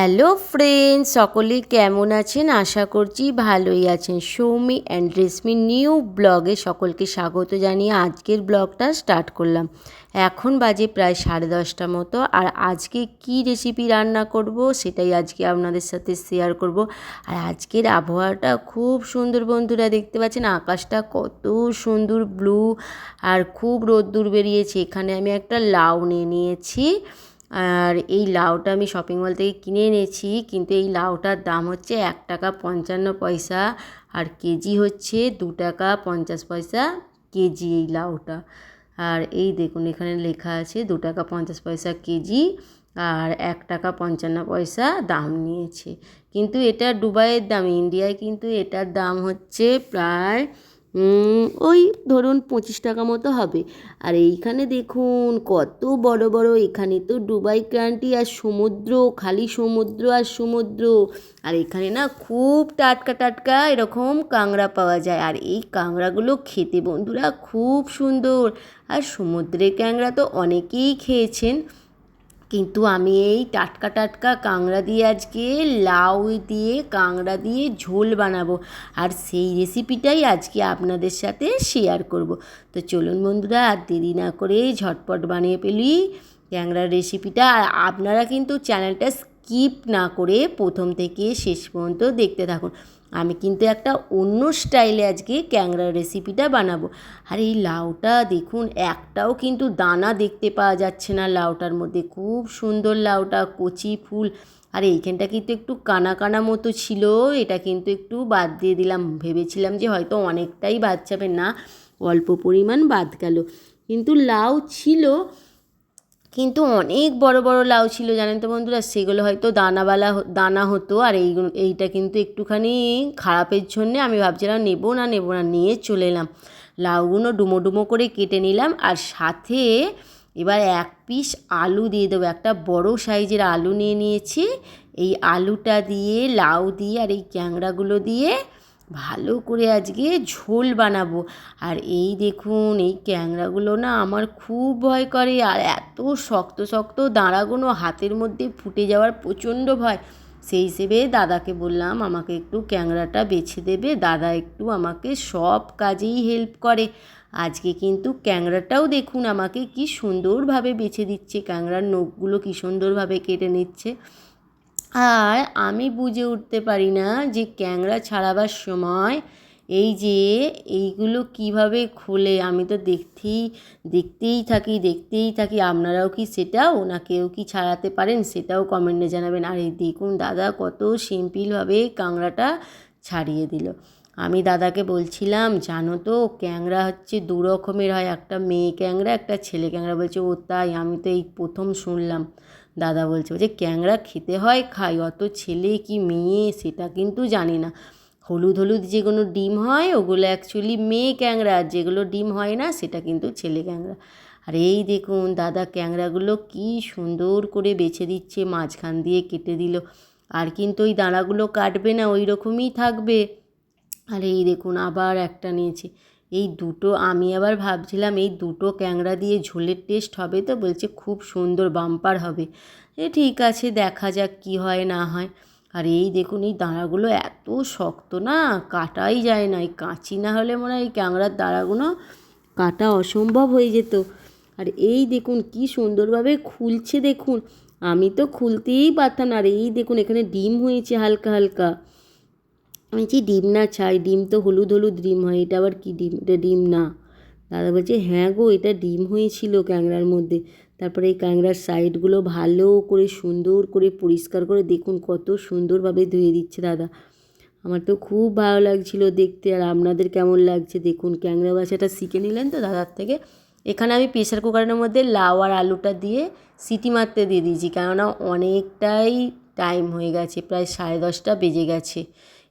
Hello friends সকলে কেমন আছেন? আশা করছি ভালোই আছেন। সৌমি অ্যান্ড রেশমি নিউ ব্লগে সকলকে স্বাগত জানিয়ে আজকের ব্লগটা স্টার্ট করলাম। এখন বাজে প্রায় সাড়ে দশটা মতো। আর আজকে কি রেসিপি রান্না করব সেটাই আজকে আপনাদের সাথে শেয়ার করব। আর আজকের আবহাওয়াটা খুব সুন্দর বন্ধুরা দেখতে পাচ্ছেন, আকাশটা কত সুন্দর ব্লু আর খুব রোদ্দুর বেরিয়েছে। এখানে আমি একটা লাউ নিয়ে নিয়েছি। আর এই লাউটা আমি শপিং মল থেকে কিনে এনেছি, কিন্তু এই লাউটার দাম হচ্ছে এক টাকা পঞ্চান্ন পয়সা আর কেজি হচ্ছে দু টাকা পঞ্চাশ পয়সা কেজি এই লাউটা। আর এই দেখুন এখানে লেখা আছে দু টাকা পঞ্চাশ পয়সা কেজি আর এক টাকা পঞ্চান্ন পয়সা দাম নিয়েছে। কিন্তু এটা দুবাইয়ের দাম, ইন্ডিয়ায় কিন্তু এটার দাম হচ্ছে প্রায় ওই ধরুন পঁচিশ টাকা মতো হবে। আর এইখানে দেখুন, কত বড় বড়, এখানে তো ডুবাই ক্রান্তি আর সমুদ্র, খালি সমুদ্র আর সমুদ্র। আর এখানে না খুব টাটকা টাটকা এরকম কাঁংড়া পাওয়া যায়। আর এই কাঁংড়াগুলো খেতে বন্ধুরা খুব সুন্দর। আর সমুদ্রের ক্যাংড়া তো অনেকেই খেয়েছেন। কিন্তু আমি এই টাটকা টাটকা কাঁকড়া দিয়ে আজকে লাউ দিয়ে কাঁকড়া দিয়ে ঝোল বানাবো। আর সেই রেসিপিটাই আজকে আপনাদের সাথে শেয়ার করব। তো চলুন বন্ধুরা, আর দেরি না করে ঝটপট বানিয়ে পেলি ক্যাংড়ার রেসিপিটা আর আপনারা কিন্তু চ্যানেলটা স্কিপ না করে প্রথম থেকে শেষ পর্যন্ত দেখতে থাকুন। আমি কিন্তু একটা অন্য স্টাইলে আজকে ক্যাংরার রেসিপিটা বানাবো। আর এই লাউটা দেখুন, একটাও কিন্তু দানা দেখতে পাওয়া যাচ্ছে না লাউটার মধ্যে। খুব সুন্দর লাউটা, কচি ফুল। আর এইখানটা কিন্তু একটু কানা কানা মতো ছিল, এটা কিন্তু একটু বাদ দিয়ে দিলাম। ভেবেছিলাম যে হয়তো অনেকটাই বাদ যাবে। না, অল্প পরিমাণ বাদ গেল। কিন্তু লাউ ছিল কিন্তু অনেক বড় বড় লাউ ছিল, জানেন তো বন্ধুরা? সেগুলো হয়তো দানাওয়ালা দানা হতো, আর এই এইটা কিন্তু একটুখানি খারাপের জন্যে আমি ভাবছিলাম নেব না নেব না, নিয়ে চলে এলাম। লাউগুলো ডুমো ডুমো করে কেটে নিলাম, আর সাথে এবার এক পিস আলু দিয়ে দেবো। একটা বড় সাইজের আলু নিয়ে নিয়েছি। এই আলুটা দিয়ে, লাউ দিয়ে, আর এই ক্যাংড়াগুলো দিয়ে ভালো করে আজকে ঝোল বানাবো। আর এই দেখুন, এই ক্যাংড়াগুলো না আমার খুব ভয় করে। আর এত শক্ত শক্ত দাঁড়াগুলো হাতের মধ্যে ফুটে যাওয়ার প্রচণ্ড ভয়। সেই হিসেবে দাদাকে বললাম, আমাকে একটু ক্যাংড়াটা বেছে দেবে। দাদা একটু আমাকে সব কাজেই হেল্প করে। আজকে কিন্তু ক্যাংড়াটাও দেখুন, আমাকে কি সুন্দরভাবে বেছে দিচ্ছে। ক্যাংড়ার নখগুলো কি সুন্দরভাবে কেটে নিচ্ছে। আর আমি বুঝে উঠতে পারি না যে ক্যাংড়া ছাড়াবার সময় এই যে এইগুলো কীভাবে খোলে, আমি তো দেখতেই দেখতেই থাকি দেখতেই থাকি। আপনারাও কি সেটাও, না কেউ কি ছাড়াতে পারেন সেটাও কমেন্টে জানাবেন। আর এই দেখুন দাদা কত সিম্পিলভাবে কাঁংড়াটা ছাড়িয়ে দিল। আমি দাদাকে বলছিলাম, জানো তো ক্যাংড়া হচ্ছে দু রকমের হয়। একটা মেয়ে ক্যাংড়া একটা ছেলে ক্যাংড়া বলছে, ও তাই, আমি তো এই প্রথম শুনলাম। দাদা বলছে বলছে ক্যাংড়া খেতে হয় খাই অত ছেলে কি মেয়ে? সেটা কিন্তু জানি না। হলুদ হলুদ যেগুলো ডিম হয়, ওগুলো অ্যাকচুয়ালি মেয়ে ক্যাংড়া আর যেগুলো ডিম হয় না, সেটা কিন্তু ছেলে ক্যাংড়া আর এই দেখুন, দাদা ক্যাংড়াগুলো কি সুন্দর করে বেছে দিচ্ছে, মাঝখান দিয়ে কেটে দিল। আর কিন্তু ওই দানাগুলো কাটবে না, ওই রকমই থাকবে। আর এই দেখুন, আবার একটা নিয়েছে। এই দুটো আমি আবার ভাবছিলাম, এই দুটো ক্যাংড়া দিয়ে ঝোলের টেস্ট হবে তো, বলছে খুব সুন্দর বাম্পার হবে। এ ঠিক আছে, দেখা যাক কি হয় না হয়। আর এই দেখুন, এই দাঁড়াগুলো এত শক্ত না, কাটাই যায় না। এই কাঁচি না হলে মনে হয় এই ক্যাংড়ার দাঁড়াগুলো কাটা অসম্ভব হয়ে যেত। আর এই দেখুন, কি সুন্দরভাবে খুলছে দেখুন। আমি তো খুলতেই পারতাম না। আর এই দেখুন, এখানে ডিম হয়েছে হালকা হালকা। আমি বলছি ডিম না ছাই ডিম তো হলুদ হলুদ ডিম হয়, এটা আবার কী ডিম? এটা ডিম না। দাদা বলছে হ্যাঁ গো, এটা ডিম হয়েছিল ক্যাংড়ার মধ্যে। তারপরে এই ক্যাংড়ার সাইডগুলো ভালো করে সুন্দর করে পরিষ্কার করে দেখুন, কত সুন্দরভাবে ধুয়ে দিচ্ছে দাদা। আমার তো খুব ভালো লাগছিল দেখতে, আর আপনাদের কেমন লাগছে দেখুন। ক্যাংড়া বাসাটা শিখে নিলেন তো দাদার থেকে। এখানে আমি প্রেশার কুকারের মধ্যে লাউ আর আলুটা দিয়ে সিটি মারতে দিয়ে দিয়েছি, কেননা অনেকটাই টাইম হয়ে গেছে, প্রায় সাড়ে দশটা বেজে গেছে।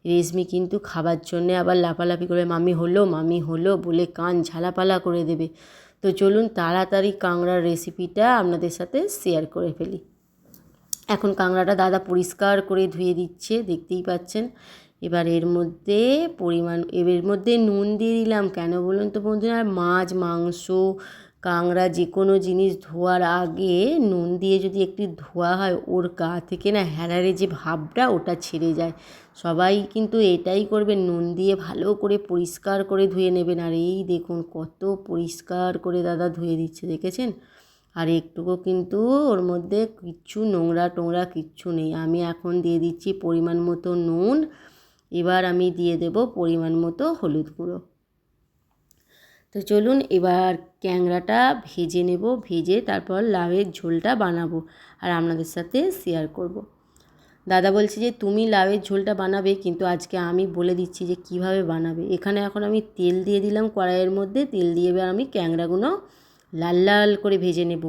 রেশমি কিন্তু খাবার জন্যে আবার লাফালাফি করে, মামি হলো মামি হলো বলে কান ঝালাপালা করে দেবে। তো চলুন তাড়াতাড়ি কাঁকড়ার রেসিপিটা আপনাদের সাথে শেয়ার করে ফেলি। এখন কাঁকড়াটা দাদা পরিষ্কার করে ধুয়ে দিচ্ছে, দেখতেই পাচ্ছেন। এবার এর মধ্যে পরিমাণ এর মধ্যে নুন দিয়ে দিলাম। কেন বলুন তো বন্ধুরা? মাছ, মাংস কাংড়া যে কোনো জিনিস ধোয়ার আগে নুন দিয়ে যদি একটি ধোয়া হয়, ওর গা থেকে না হ্যারারে যে ভাবটা ওটা ছেড়ে যায়। সবাই কিন্তু এটাই করবেন নুন দিয়ে ভালো করে পরিষ্কার করে ধুয়ে নেবেন। আর এই দেখুন কত পরিষ্কার করে দাদা ধুয়ে দিচ্ছে, দেখেছেন? আর একটুকু কিন্তু ওর মধ্যে কিচ্ছু নোংরা টোংরা কিচ্ছু নেই। আমি এখন দিয়ে দিচ্ছি পরিমাণ মতো নুন। এবার আমি দিয়ে দেব পরিমাণ মতো হলুদ গুঁড়ো। তো চলুন এবার ক্যাংরাটা ভেজে নেব, ভেজে তারপর লাউয়ের ঝোলটা বানাবো আর আপনাদের সাথে শেয়ার করব। দাদা বলছে যে, তুমি লাউয়ের ঝোলটা বানাবে, কিন্তু আজকে আমি বলে দিচ্ছি যে, কীভাবে বানাবে এখানে এখন আমি তেল দিয়ে দিলাম কড়াইয়ের মধ্যে, তেল দিয়ে এবার আমি ক্যাংরাগুলো লাল লাল করে ভেজে নেব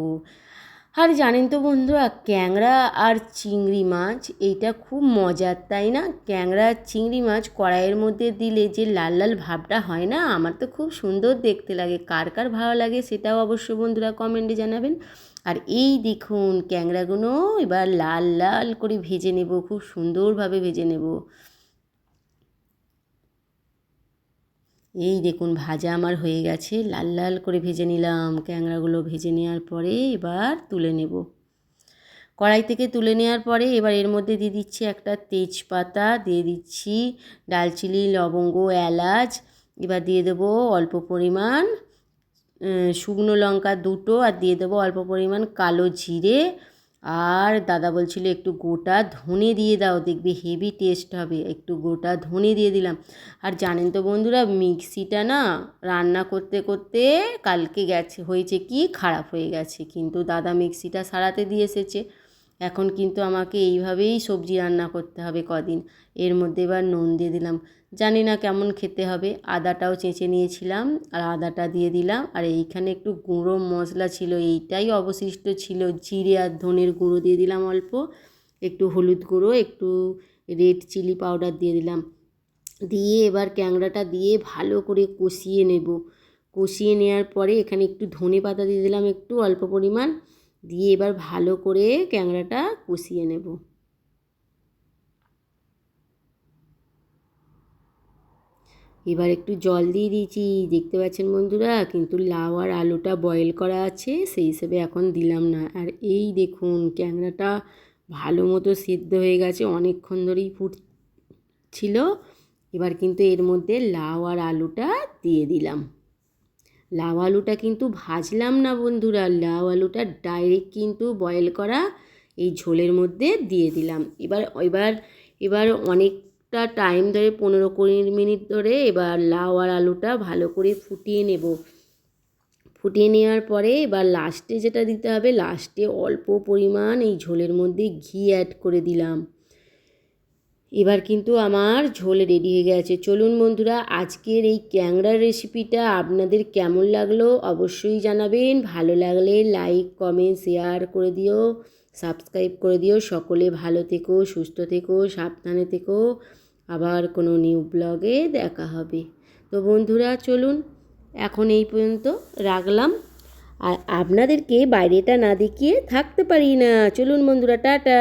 আর জানেন তো বন্ধুরা, ক্যাংড়া আর চিংড়ি মাছ, এইটা খুব মজার, তাই না? ক্যাংরা আর চিংড়ি মাছ কড়াইয়ের মধ্যে দিলে যে লাল লাল ভাবটা হয় না? আমার তো খুব সুন্দর দেখতে লাগে। কার কার ভালো লাগে সেটাও অবশ্য বন্ধুরা কমেন্টে জানাবেন। আর এই দেখুন, ক্যাংড়াগুলো এবার লাল লাল করে ভেজে নেব, খুব সুন্দরভাবে ভেজে নেব। এই দেখুন, ভাজা আমার হয়ে গেছে। লাল লাল করে ভেজে নিলাম। ক্যাংড়াগুলো ভেজে নেওয়ার পরে এবার তুলে নেব। কড়াই থেকে তুলে নেওয়ার পরে এবার এর মধ্যে দিয়ে দিচ্ছি একটা তেজপাতা, দিয়ে দিচ্ছি ডালচিনি, লবঙ্গ, এলাচ। এবার দিয়ে দেবো অল্প পরিমাণ শুকনো লঙ্কা দুটো, আর দিয়ে দেবো অল্প পরিমাণ কালো জিরে। আর দাদা বলছিল, একটু গোটা ধনে দিয়ে দাও, দেখবি হেভি টেস্ট হবে। একটু গোটা ধনে দিয়ে দিলাম। আর জানেন তো বন্ধুরা, মিক্সিটা না রান্না করতে করতে কালকে গেছে, হয়েছে কি? খারাপ হয়ে গেছে। কিন্তু দাদা মিক্সিটা সারাতে দিয়ে এসেছে। এখন কিন্তু আমাকে এইভাবেই সবজি রান্না করতে হবে কদিন। এর মধ্যে এবার নুন দিয়ে দিলাম। জানি না কেমন খেতে হবে, আদাটাও চেঁচে নিয়েছিলাম, আর আদাটা দিয়ে দিলাম, আর এইখানে একটু গুঁড়ো মশলা ছিল, এইটাই অবশিষ্ট ছিল, জিরে আর ধনের গুঁড়ো দিয়ে দিলাম অল্প, একটু হলুদ গুঁড়ো, একটু রেড চিলি পাউডার দিয়ে দিলাম, দিয়ে এবার ক্যাংড়াটা দিয়ে ভালো করে কষিয়ে নেব, কষিয়ে নেওয়ার পরে এখানে একটু ধনে পাতা দিয়ে দিলাম একটু অল্প পরিমাণ, দিয়ে এবার ভালো করে ক্যাংড়াটা কষিয়ে নেব। এবার একটু জল দিয়ে দিয়েছি, দেখতে পাচ্ছেন বন্ধুরা, কিন্তু লাউ আর আলুটা বয়েল করা আছে, সেই হিসেবে এখন দিলাম না। আর এই দেখুন ক্যাংড়াটা ভালো মতো সিদ্ধ হয়ে গেছে, অনেকক্ষণ ধরেই ফুটছিল। এবার কিন্তু এর মধ্যে লাউ আর আলুটা দিয়ে দিলাম। লাউ আলুটা কিন্তু ভাজলাম না বন্ধুরা, লাউ আলুটা ডাইরেক্ট কিন্তু বয়েল করা এই ঝোলের মধ্যে দিয়ে দিলাম। এবার এবার এবার অনেকটা টাইম ধরে পনেরো কুড়ি মিনিট ধরে এবার লাউ আর আলুটা ভালো করে ফুটিয়ে নেব। ফুটিয়ে নেওয়ার পরে এবার লাস্টে যেটা দিতে হবে লাস্টে অল্প পরিমাণ এই ঝোলের মধ্যে ঘি অ্যাড করে দিলাম। এবার কিন্তু আমার ঝোল রেডি হয়ে গেছে। চলুন বন্ধুরা, আজকের এই ক্যাংড়ার রেসিপিটা আপনাদের কেমন লাগল অবশ্যই জানাবেন। ভালো লাগলে লাইক কমেন্ট শেয়ার করে দিও। সাবস্ক্রাইব করে দিও। সকলে ভালো থেকো, সুস্থ থেকো, সাবধানে থেকো। আবার কোনো নিউ ব্লগে দেখা হবে। তো বন্ধুরা, চলুন এখন এই পর্যন্ত রাখলাম। আর আপনাদেরকে বাইরেটা না দেখিয়ে থাকতে পারি না। চলুন বন্ধুরা, টাটা!